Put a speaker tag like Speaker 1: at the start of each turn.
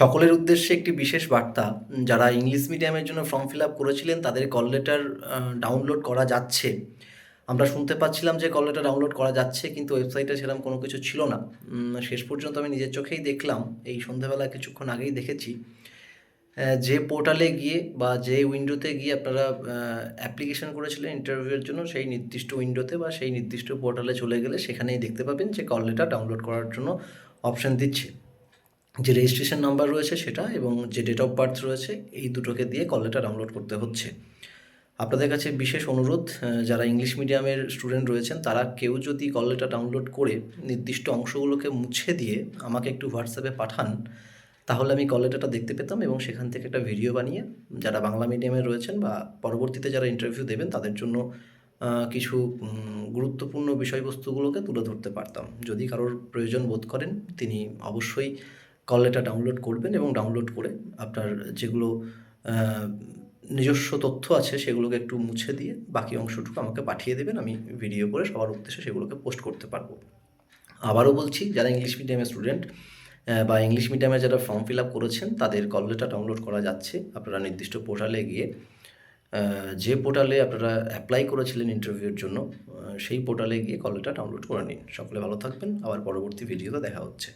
Speaker 1: সকলের উদ্দেশ্যে একটি বিশেষ বার্তা, যারা ইংলিশ মিডিয়ামের জন্য ফর্ম ফিল আপ করেছিলেন, তাদের কল লেটার ডাউনলোড করা যাচ্ছে। আমরা শুনতে পাচ্ছিলাম যে কল লেটার ডাউনলোড করা যাচ্ছে, কিন্তু ওয়েবসাইটে সেরকম কোনো কিছু ছিল না। শেষ পর্যন্ত আমি নিজের চোখেই দেখলাম, এই সন্ধ্যাবেলা কিছুক্ষণ আগেই দেখেছি। যে পোর্টালে গিয়ে বা যে উইন্ডোতে গিয়ে আপনারা অ্যাপ্লিকেশন করেছিলেন ইন্টারভিউয়ের জন্য, সেই নির্দিষ্ট উইন্ডোতে বা সেই নির্দিষ্ট পোর্টালে চলে গেলে সেখানেই দেখতে পাবেন যে কল লেটার ডাউনলোড করার জন্য অপশান দিচ্ছে। যে রেজিস্ট্রেশন নাম্বার রয়েছে সেটা এবং যে ডেট অফ বার্থ রয়েছে, এই দুটোকে দিয়ে কল লেটার ডাউনলোড করতে হচ্ছে। আপনাদের কাছে বিশেষ অনুরোধ যারা ইংলিশ মিডিয়ামের স্টুডেন্ট রয়েছেন, তারা কেউ যদি কল লেটার ডাউনলোড করে নির্দিষ্ট অংশগুলোকে মুছে দিয়ে আমাকে একটু হোয়াটসঅ্যাপে পাঠান, তাহলে আমি কল লেটারটা দেখতে পেতাম এবং সেখান থেকে একটা ভিডিও বানিয়ে যারা বাংলা মিডিয়ামে রয়েছেন বা পরবর্তীতে যারা ইন্টারভিউ দেবেন, তাদের জন্য কিছু গুরুত্বপূর্ণ বিষয়বস্তুগুলোকে তুলে ধরতে পারতাম। যদি কারোর প্রয়োজন বোধ করেন, তিনি অবশ্যই কল লেটার ডাউনলোড করবেন এবং ডাউনলোড করে আপনার যেগুলো নিজস্ব তথ্য আছে সেগুলোকে একটু মুছে দিয়ে বাকি অংশটুকু আমাকে পাঠিয়ে দেবেন। আমি ভিডিও করে সবার উদ্দেশ্যে সেগুলোকে পোস্ট করতে পারব। আবারও বলছি, যারা ইংলিশ মিডিয়ামের স্টুডেন্ট বা ইংলিশ মিডিয়ামে যারা ফর্ম ফিল আপ করেছেন, তাদের কল লেটার ডাউনলোড করা যাচ্ছে। আপনারা নির্দিষ্ট পোর্টালে গিয়ে যে পোর্টালে আপনারা অ্যাপ্লাই করেছিলেন ইন্টারভিউর জন্য সেই পোর্টালে গিয়ে কল লেটার ডাউনলোড করে নিন। সকলে ভালো থাকবেন। আবার পরবর্তী ভিডিওতে দেখা হচ্ছে।